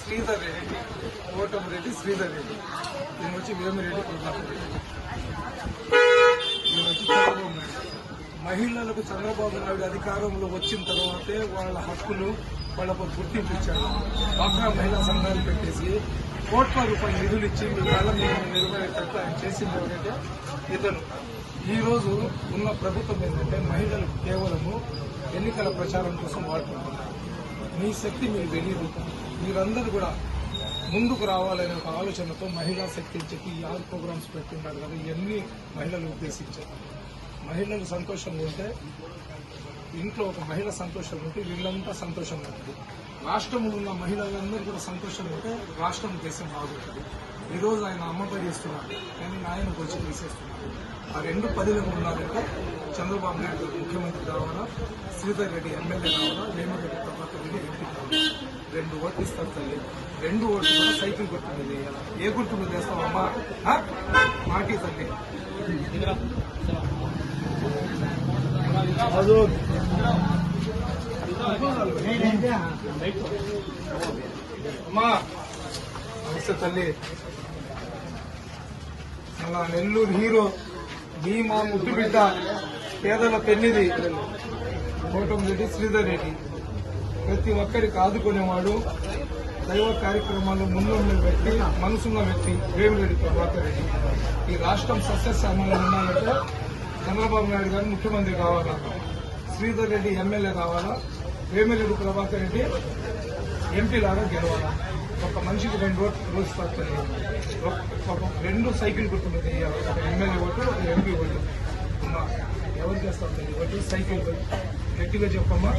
శ్రీధర్ రెడ్డి ఓటమి రెడ్డి శ్రీధర్ రెడ్డి. దీని వచ్చి వేమిరెడ్డి ప్రభాకర్ రెడ్డి వచ్చి చంద్రబాబు నాయుడు. మహిళలకు చంద్రబాబు నాయుడు అధికారంలో వచ్చిన తర్వాతే వాళ్ళ హక్కులు వాళ్ళకు గుర్తింపు ఇచ్చారు. డ్వాక్రా మహిళా సంఘాలు పెట్టేసి కోట్ల రూపాయల నిధులు ఇచ్చి మీ కాళ్ళ మీద నిర్వహించేట్టు ఆయన చేసింది ఎవరంటే ఇతను. ఈరోజు ఉన్న ప్రభుత్వం ఏంటంటే మహిళలకు కేవలము ఎన్నికల ప్రచారం కోసం వాడుకుంటున్నారు. మీ శక్తి మీరు తెలియదు మీరందరూ కూడా ముందుకు రావాలనే ఒక ఆలోచనతో మహిళా శక్తి అని చెప్పి ఈ ఆల్ ప్రోగ్రామ్స్ పెట్టున్నారు కదా ఇవన్నీ మహిళలు ఉద్దేశించారు. మహిళలు సంతోషంగా ఉంటే ఇంట్లో ఒక మహిళ సంతోషంగా ఉంటే వీళ్ళంతా సంతోషంగా ఉంటుంది రాష్ట్రంలో ఉన్న మహిళలందరూ కూడా సంతోషంగా ఉంటే రాష్ట్రం దేశం బాగుంటుంది. ఈరోజు ఆయన అమ్మపై చేస్తున్నారు. కానీ ఆయన వచ్చి తీసేస్తున్నారు. ఆ రెండు పదిలకు ఉన్నారంటే చంద్రబాబు నాయుడు ముఖ్యమంత్రి కావాలా శ్రీధర్ రెడ్డి ఎమ్మెల్యే కావాలా వేమరెడ్డి తర్వాత రెడ్డి ఎంపీ కావాలా? రెండు ఓట్లు ఇస్తారు తల్లి. రెండు ఓట్లు కూడా సైకిల్ గుర్తు మీద ఏ గుర్తు మీద వేస్తావు అమ్మా? ఆ? మాటి తల్లి. అమ్మా నమస్తే తల్లి. మళ్ళా నెల్లూరు హీరో మీ మా ముద్దు బిడ్డ పేదల పెన్నిది కోటంరెడ్డి శ్రీధర్ రెడ్డి. ప్రతి ఒక్కరికి ఆదుకునేవాడు దైవ కార్యక్రమాలు ముందున్న వ్యక్తి మనసున్న వ్యక్తి వేమిరెడ్డి ప్రభాకర్ రెడ్డి. ఈ రాష్ట్రం సస్యశ్యామలో ఉండాలంటే చంద్రబాబు నాయుడు గారు ముఖ్యమంత్రి కావాలా? శ్రీధర్ రెడ్డి ఎమ్మెల్యే కావాలా? వేమిరెడ్డి ప్రభాకర్ రెడ్డి ఎంపీ లాగా గెలవాలా? ఒక మనిషికి రెండు రోజు రోజు పడుతుంది రెండు సైకిల్ గుర్తు ఎమ్మెల్యే ఓటు ఎంపీ ఓటు. అమ్మా ఎవరు చేస్తారు? తల్లి ఓటు సైకిల్. గట్టిగా చెప్పమ్మా.